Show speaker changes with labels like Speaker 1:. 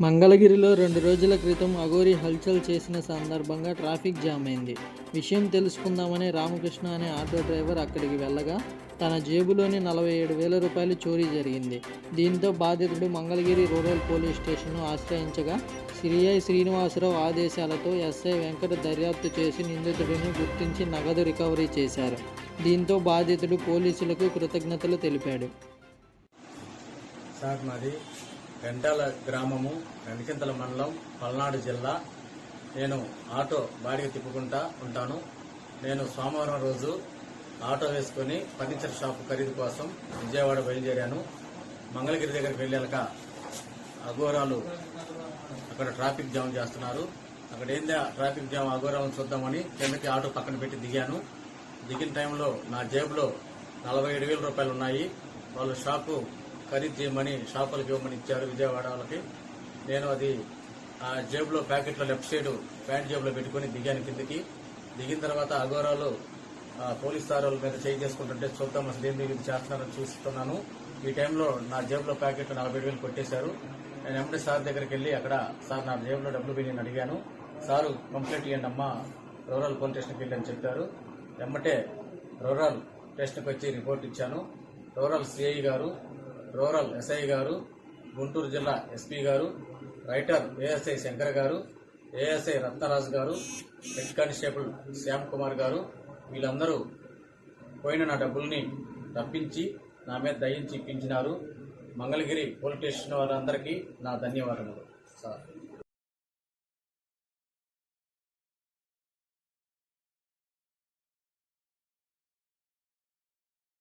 Speaker 1: మంగళగిరిలో రెండు రోజుల క్రితం అఘోరి హల్చల్ చేసిన సందర్భంగా ట్రాఫిక్ జామ్ అయింది. విషయం తెలుసుకుందామని రామకృష్ణ అనే ఆటో డ్రైవర్ అక్కడికి వెళ్ళగా తన జేబులోని నలభై ఏడు వేల రూపాయలు చోరీ జరిగింది. దీంతో బాధితుడు మంగళగిరి రూరల్ పోలీస్ స్టేషన్ను ఆశ్రయించగా సిరిఐ శ్రీనివాసరావు ఆదేశాలతో ఎస్ఐ వెంకట దర్యాప్తు చేసి నిందితుడిని గుర్తించి నగదు రికవరీ చేశారు. దీంతో బాధితుడు పోలీసులకు కృతజ్ఞతలు తెలిపాడు.
Speaker 2: సార్ మాది గంటాల గ్రామము వెనకింతల మండలం పల్నాడు జిల్లా. నేను ఆటో బాడిగ తిప్పుకుంటా ఉంటాను. నేను సోమవారం రోజు ఆటో వేసుకొని ఫర్నిచర్ షాప్ ఖరీదు కోసం విజయవాడ బయలుదేరాను. మంగళగిరి దగ్గరికి వెళ్ళాక అఘోరాలు అక్కడ ట్రాఫిక్ జామ్ చేస్తున్నారు. అక్కడ ఏంది ఆ ట్రాఫిక్ జామ్ అఘోరాలను చూద్దామని కిందకి ఆటో పక్కన పెట్టి దిగాను. దిగిన టైంలో నా జేబులో నలభై ఏడు వేల రూపాయలు ఉన్నాయి. వాళ్ళు షాపు ఖరీదు చేయమని షాపులకు ఇవ్వమని ఇచ్చారు విజయవాడ వాళ్ళకి. నేను అది ఆ జేబులో ప్యాకెట్లో లెఫ్ట్ సైడ్ ప్యాంట్ జేబులో పెట్టుకుని దిగాను కిందకి. దిగిన తర్వాత అఘోరాలు పోలీస్ సార్ మీద చేయి చేసుకుంటుంటే చూద్దాం అసలు ఏం మీరు చేస్తున్నారని చూస్తున్నాను. ఈ టైంలో నా జేబులో ప్యాకెట్ నలభై వేలు కొట్టేశారు. నేను ఎంపీ సార్ దగ్గరికి వెళ్ళి అక్కడ సార్ నా జేబులో డబ్బులు నేను అడిగాను. సారు కంప్లైంట్ ఇవ్వండి అమ్మా రూరల్ పోలీస్ స్టేషన్కి వెళ్ళి అని చెప్పారు. ఎమ్మటే రూరల్ స్టేషన్కి వచ్చి రిపోర్ట్ ఇచ్చాను. రూరల్ సిఐ గారు రూరల్ ఎస్ఐ గారు గుంటూరు జిల్లా ఎస్పీ గారు రైటర్ ఏఎస్ఐ శంకర్ గారు ఏఎస్ఐ రత్నరాజు గారు హెడ్ కానిస్టేబుల్ శ్యామ్ కుమార్ గారు వీళ్ళందరూ పోయిన నా డబ్బుల్ని తప్పించి నా మీద దయించి ఇప్పించినారు మంగళగిరి పోలీస్ స్టేషన్ వారందరికీ నా ధన్యవాదములు సార్.